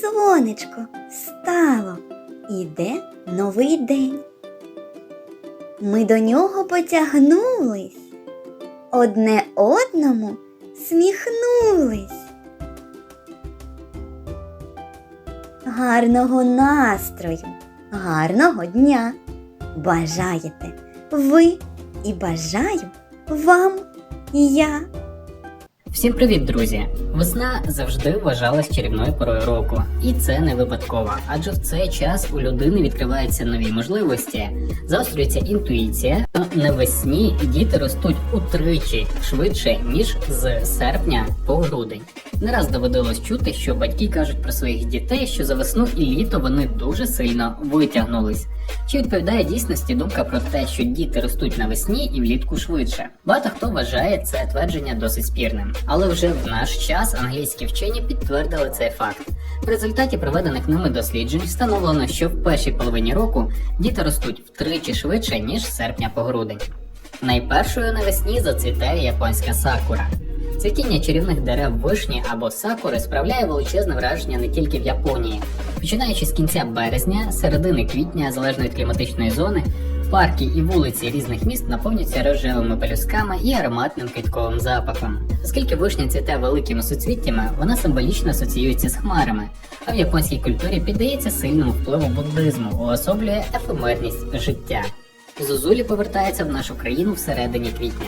сонечко стало, іде новий день. Ми до нього потягнулись, одне одному сміхнулись. Гарного настрою, гарного дня бажаєте ви і бажаю вам я. Всім привіт, друзі! Весна завжди вважалась чарівною порою року, і це не випадково, адже в цей час у людини відкриваються нові можливості, заострюється інтуїція. Навесні діти ростуть утричі швидше ніж з серпня по грудень. Не раз доводилось чути, що батьки кажуть про своїх дітей, що за весну і літо вони дуже сильно витягнулись. Чи відповідає дійсності думка про те, що діти ростуть навесні і влітку швидше? Багато хто вважає це твердження досить спірним, але вже в наш час англійські вчені підтвердили цей факт. В результаті проведених ними досліджень встановлено, що в першій половині року діти ростуть втричі швидше ніж з серпня по грудень. Найпершою навесні зацвітає японська сакура. Цвітіння чарівних дерев вишні або сакури справляє величезне враження не тільки в Японії. Починаючи з кінця березня, середини квітня, залежно від кліматичної зони, парки і вулиці різних міст наповнюються рожевими пелюсками і ароматним квітковим запахом. Оскільки вишня цвіте великими суцвіттями, вона символічно асоціюється з хмарами, а в японській культурі піддається сильному впливу буддизму, уособлює ефемерність життя. Зозулі повертається в нашу країну всередині квітня.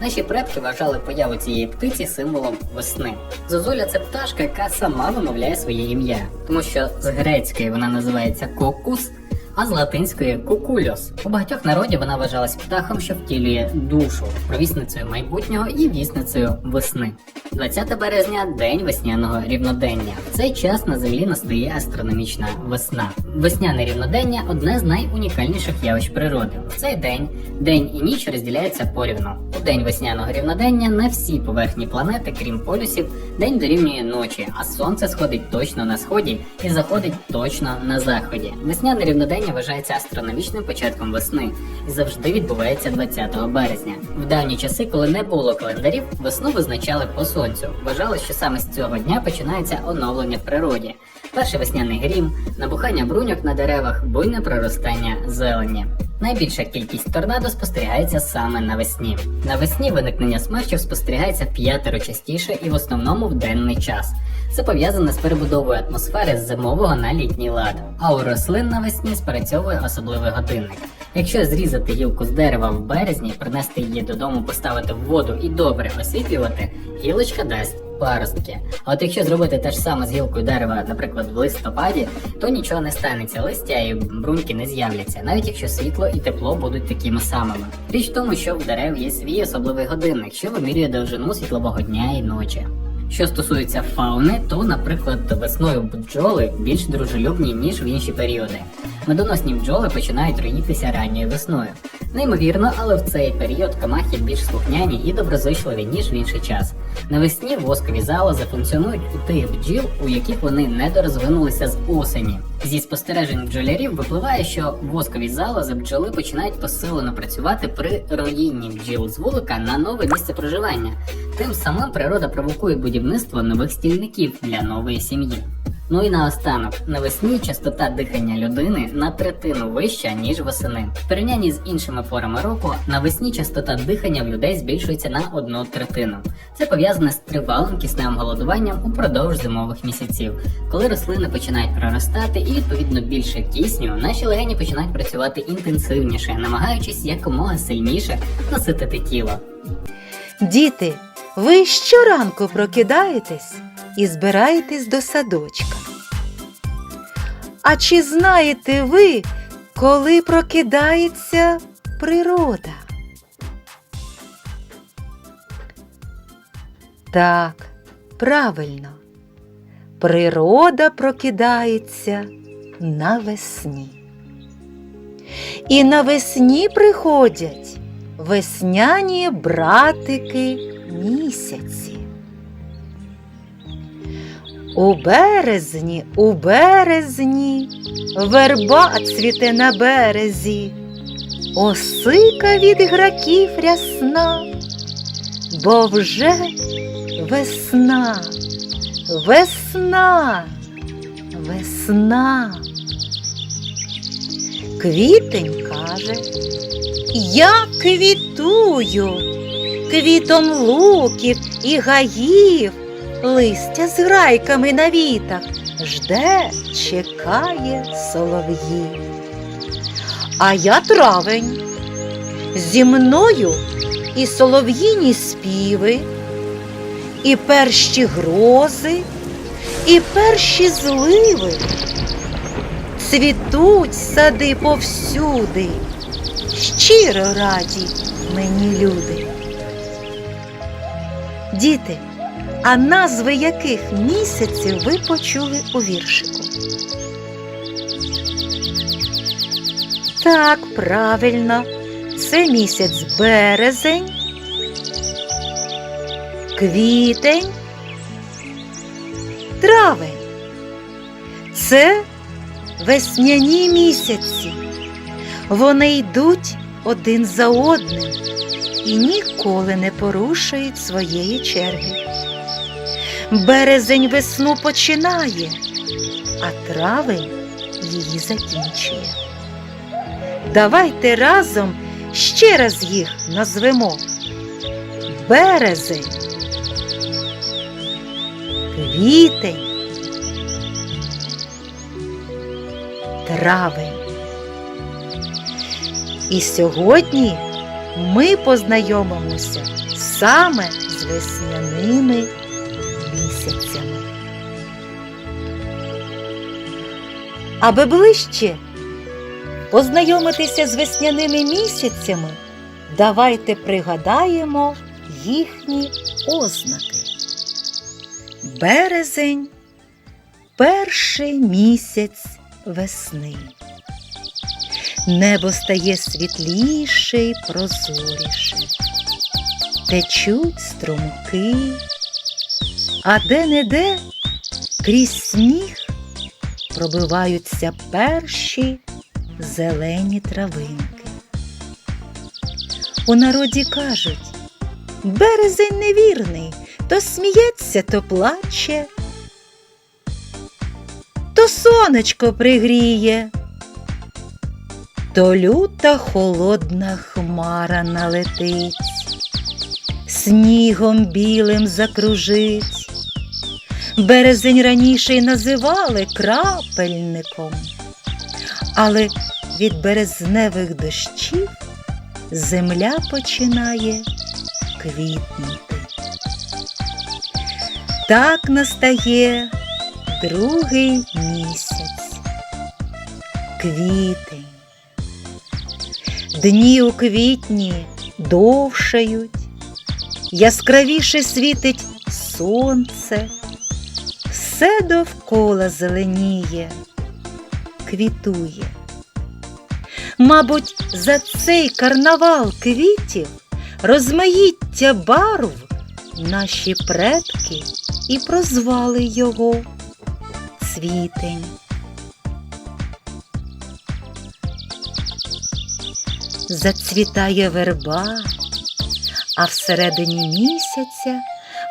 Наші предки вважали появу цієї птиці символом весни. Зозуля це пташка, яка сама вимовляє своє ім'я, тому що з грецької вона називається кокус, а з латинської кукульос. У багатьох народів вона вважалась птахом, що втілює душу, провісницею майбутнього і вісницею весни. 20 березня день весняного рівнодення. В цей час на землі настає астрономічна весна. Весняне рівнодення одне з найунікальніших явищ природи. В цей день день і ніч розділяються порівну. У день весняного рівнодення на всій поверхні планети, крім полюсів, день дорівнює ночі, а сонце сходить точно на сході і заходить точно на заході. Весняне рівнодення вважається астрономічним початком весни і завжди відбувається 20 березня. В давні часи, коли не було календарів, весну визначали по сонцю. Вважали, що саме з цього дня починається оновлення в природі. Перший весняний грім, набухання бруньок на деревах, буйне проростання зелені. Найбільша кількість торнадо спостерігається саме навесні. Навесні виникнення смерчів спостерігається п'ятеро частіше і в основному в денний час. Це пов'язане з перебудовою атмосфери з зимового на літній лад. А у рослин навесні спрацьовує особливий годинник. Якщо зрізати гілку з дерева в березні, принести її додому, поставити в воду і добре освітлювати, гілочка дасть паростки. А от якщо зробити те ж саме з гілкою дерева, наприклад, в листопаді, то нічого не станеться, листя і бруньки не з'являться, навіть якщо світло і тепло будуть такими самими. Річ в тому, що в дерев є свій особливий годинник, що вимірює довжину світлового дня і ночі. Що стосується фауни, то, наприклад, весною бджоли більш дружелюбні, ніж в інші періоди. Медоносні бджоли починають роїтися ранньою весною. Неймовірно, але в цей період комахи більш слухняні і доброзичливі, ніж в інший час. Навесні воскові залози функціонують у тих бджіл, у яких вони недорозвинулися з осені. Зі спостережень бджолярів випливає, що воскові залози бджоли починають посилено працювати при роїнні бджіл з вулика на нове місце проживання. Тим самим природа провокує будівництво нових стільників для нової сім'ї. Ну і наостанок, навесні частота дихання людини на третину вища, ніж восени. В порівнянні з іншими порами року, навесні частота дихання в людей збільшується на одну третину. Це пов'язане з тривалим кисневим голодуванням упродовж зимових місяців. Коли рослини починають проростати і відповідно більше кисню, наші легені починають працювати інтенсивніше, намагаючись якомога сильніше наситити тіло. Діти, ви щоранку прокидаєтесь і збираєтесь до садочка. А чи знаєте ви, коли прокидається природа? Так, правильно. Природа прокидається навесні. І навесні приходять весняні братики місяці. У березні, у березні, верба цвіте на березі, осика від граків рясна, бо вже весна, весна, весна. Квітень каже, я квітую, квітом луків і гаїв, листя з грайками на вітах жде, чекає солов'їв. А я травень, зі мною і солов'їні співи, і перші грози, і перші зливи. Цвітуть сади повсюди, щиро раді мені люди. Діти, а назви яких місяців ви почули у віршику? Так, правильно, це місяць березень, квітень, травень. Це весняні місяці. Вони йдуть один за одним і ніколи не порушують своєї черги. Березень весну починає, а травень її закінчує. Давайте разом ще раз їх назвемо. Березень, квітень, травень. І сьогодні ми познайомимося саме з весняними місяцями. Аби ближче познайомитися з весняними місяцями, давайте пригадаємо їхні ознаки. Березень перший місяць весни. Небо стає світліше й прозоріше, течуть струмки, а де-не-де крізь сніг пробиваються перші зелені травинки. У народі кажуть, березень невірний, то сміється, то плаче, то сонечко пригріє, то люта холодна хмара налетить, снігом білим закружить. Березень раніше й називали крапельником, але від березневих дощів земля починає квітнути. Так настає другий місяць, квітень. Дні у квітні довшають, яскравіше світить сонце, все довкола зеленіє, квітує. Мабуть, за цей карнавал квітів, розмаїття барв наші предки і прозвали його цвітень. Зацвітає верба, а всередині місяця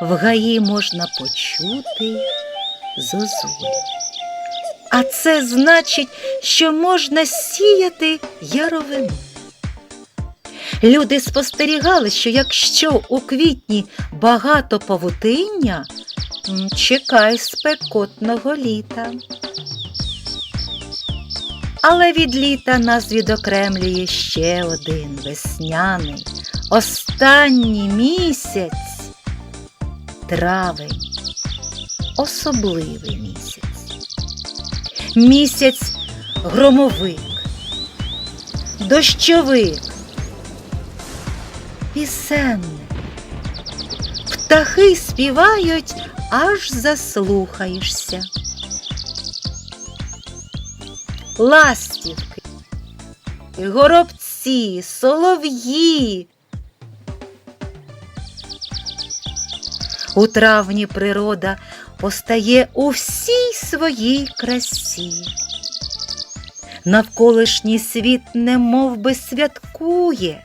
в гаї можна почути зозулю. А це значить, що можна сіяти яровину. Люди спостерігали, що якщо у квітні багато павутиння, чекай спекотного літа. Але від літа нас відокремлює ще один весняний, останній місяць травень, особливий місяць. Місяць громовик, дощовик, пісенник. Птахи співають, аж заслухаєшся. Ластівки, горобці, солов'ї. У травні природа постає у всій своїй красі. Навколишній світ немов би святкує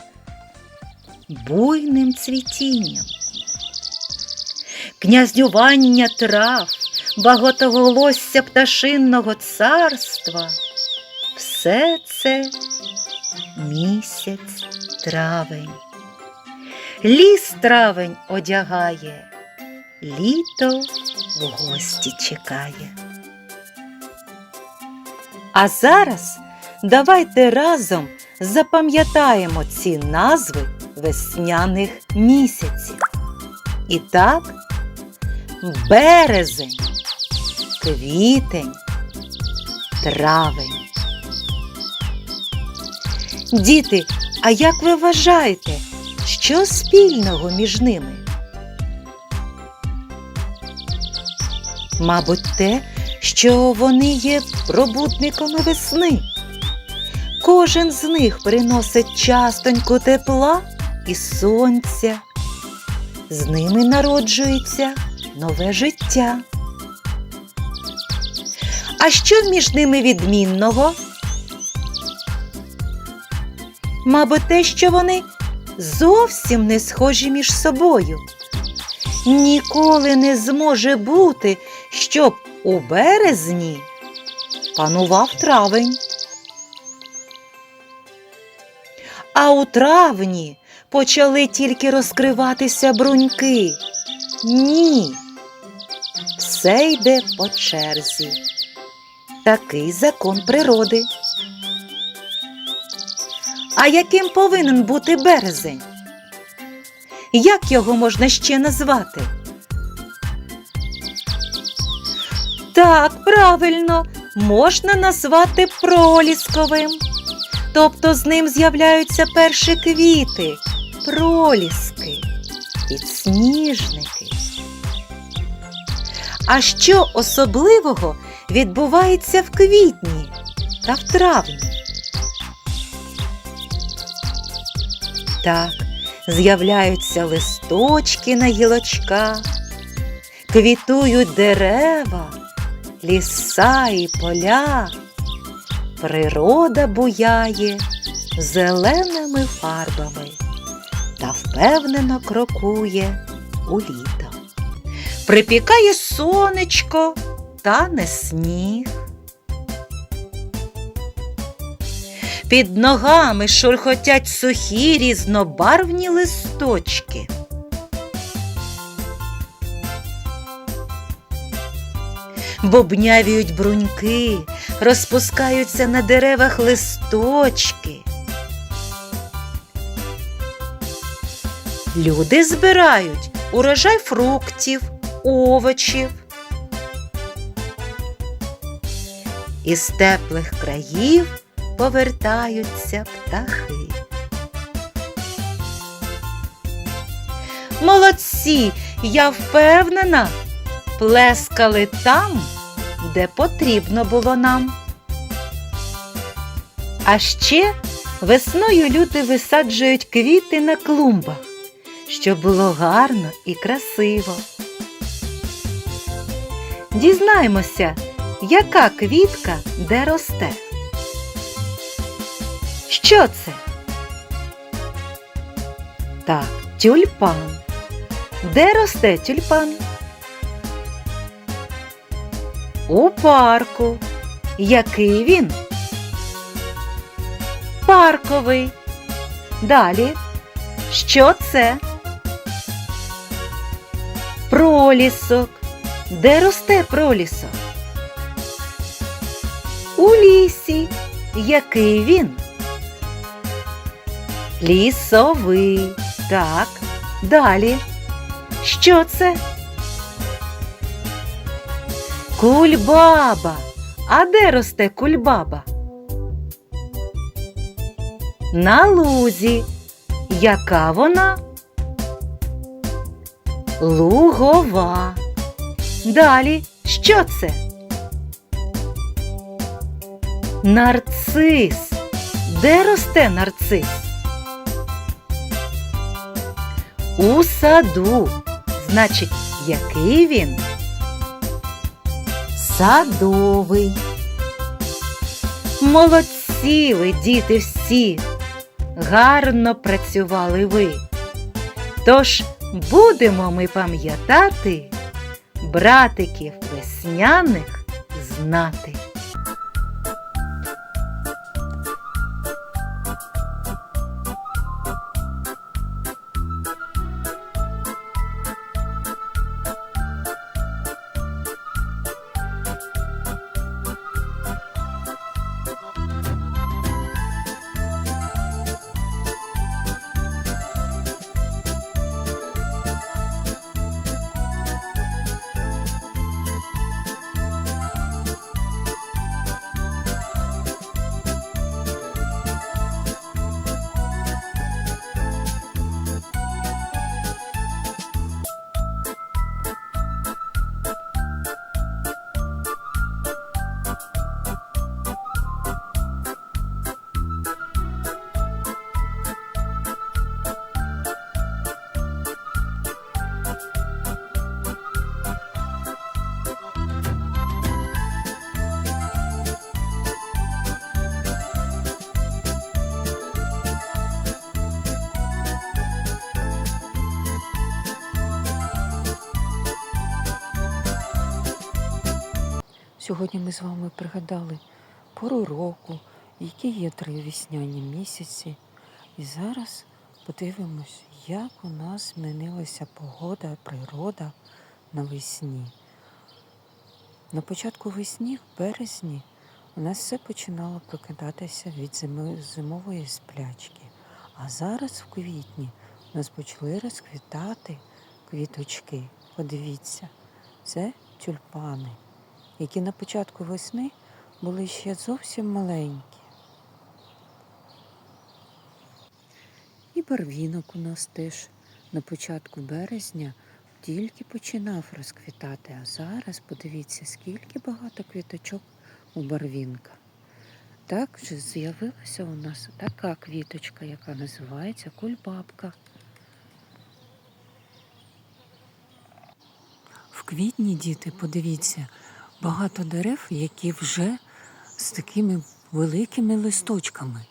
буйним цвітінням. Князювання трав, багатоголосся пташинного царства. Все це місяць травень. Ліс травень одягає, літо в гості чекає. А зараз давайте разом запам'ятаємо ці назви весняних місяців. І так, березень, квітень, травень. Діти, а як ви вважаєте, що спільного між ними? Мабуть, те, що вони є пробудниками весни. Кожен з них приносить частоньку тепла і сонця. З ними народжується нове життя. А що між ними відмінного? Мабуть, те, що вони зовсім не схожі між собою. Ніколи не зможе бути, щоб у березні панував травень. А у травні почали тільки розкриватися бруньки. Ні. Все йде по черзі. Такий закон природи. А яким повинен бути березень? Як його можна ще назвати? Так, правильно, можна назвати пролісковим. Тобто з ним з'являються перші квіти, проліски, підсніжники. А що особливого відбувається в квітні та в травні? Так, з'являються листочки на гілочках, квітують дерева, ліса і поля. Природа буяє зеленими фарбами та впевнено крокує у літо. Припікає сонечко, тане сніг. Під ногами шурхотять сухі різнобарвні листочки. Бобнявіють бруньки, розпускаються на деревах листочки. Люди збирають урожай фруктів, овочів. Із теплих країв повертаються птахи. Молодці, я впевнена, плескали там, де потрібно було нам. А ще весною люди висаджують квіти на клумбах, щоб було гарно і красиво. Дізнаємося, яка квітка де росте. Що це? Так, тюльпан. Де росте тюльпан? У парку. Який він? Парковий. Далі. Що це? Пролісок. Де росте пролісок? У лісі. Який він? Лісовий. Так. Далі. Що це? Кульбаба. А де росте кульбаба? На лузі. Яка вона? Лугова. Далі. Що це? Нарцис. Де росте нарцис? У саду. Значить, який він? Садовий. Молодці ви, діти всі. Гарно працювали ви. Тож будемо ми пам'ятати братиків весняних знати. Сьогодні ми з вами пригадали пору року, які є три весняні місяці. І зараз подивимось, як у нас змінилася погода, природа навесні. На початку весні, в березні, у нас все починало прокидатися від зимової сплячки. А зараз в квітні у нас почали розквітати квіточки. Подивіться, це тюльпани які на початку весни були ще зовсім маленькі. І барвінок у нас теж на початку березня тільки починав розквітати, а зараз подивіться, скільки багато квіточок у барвінка. Також з'явилася у нас така квіточка, яка називається кульбабка. В квітні, діти, подивіться, багато дерев, які вже з такими великими листочками.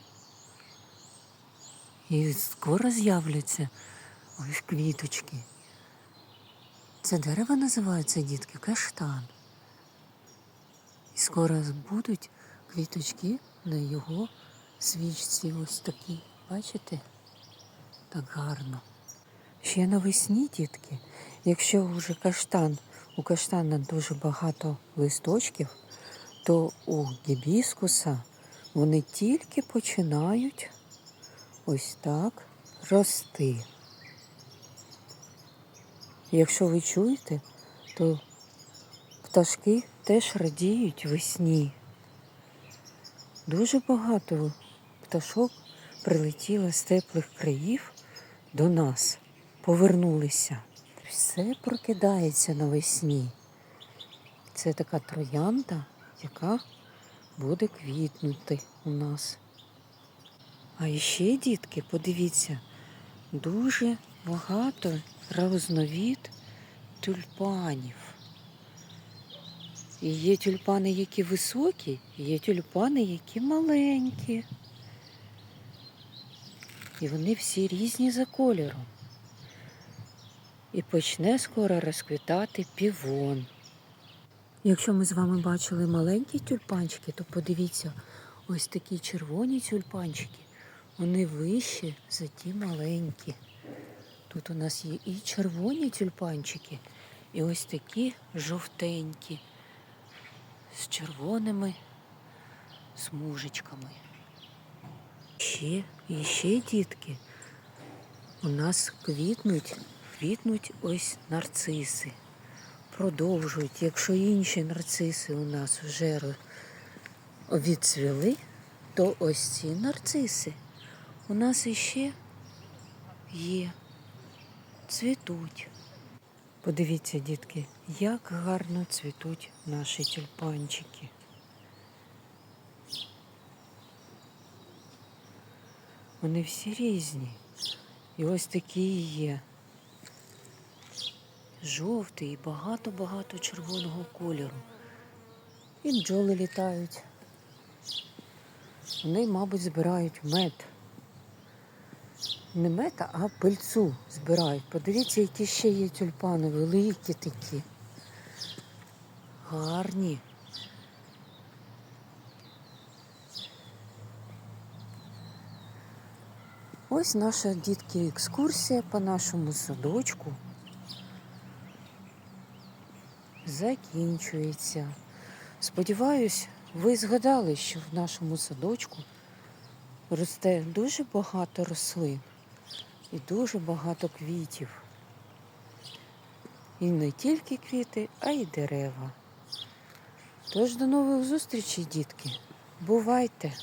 І скоро з'являться ось квіточки. Це дерево називається, дітки, каштан. І скоро будуть квіточки на його свічці. Ось такі. Бачите? Так гарно. Ще навесні, дітки, якщо вже каштан, у каштана дуже багато листочків, то у гібіскуса вони тільки починають ось так рости. Якщо ви чуєте, то пташки теж радіють весні. Дуже багато пташок прилетіло з теплих країв до нас, повернулися. Все прокидається навесні. Це така троянда, яка буде квітнути у нас. А ще, дітки, подивіться, дуже багато різновид тюльпанів. І є тюльпани, які високі, є тюльпани, які маленькі. І вони всі різні за кольором. І почне скоро розквітати півон. Якщо ми з вами бачили маленькі тюльпанчики, то подивіться, ось такі червоні тюльпанчики, вони вищі за ті маленькі. Тут у нас є і червоні тюльпанчики, і ось такі жовтенькі з червоними смужечками. Ще і ще, дітки, у нас квітнуть, квітнуть ось нарциси. Продовжують, якщо інші нарциси у нас вже відцвіли, то ось ці нарциси у нас іще є, цвітуть. Подивіться, дітки, як гарно цвітуть наші тюльпанчики. Вони всі різні. І ось такі є. Жовтий і багато-багато червоного кольору. І бджоли літають. Вони, мабуть, збирають мед. Не мед, а пильцу збирають. Подивіться, які ще є тюльпани, великі такі. гарні. Ось наша дітки екскурсія по нашому садочку закінчується. Сподіваюсь, ви згадали, що в нашому садочку росте дуже багато рослин і дуже багато квітів. І не тільки квіти, а й дерева. Тож до нових зустрічей, дітки. Бувайте!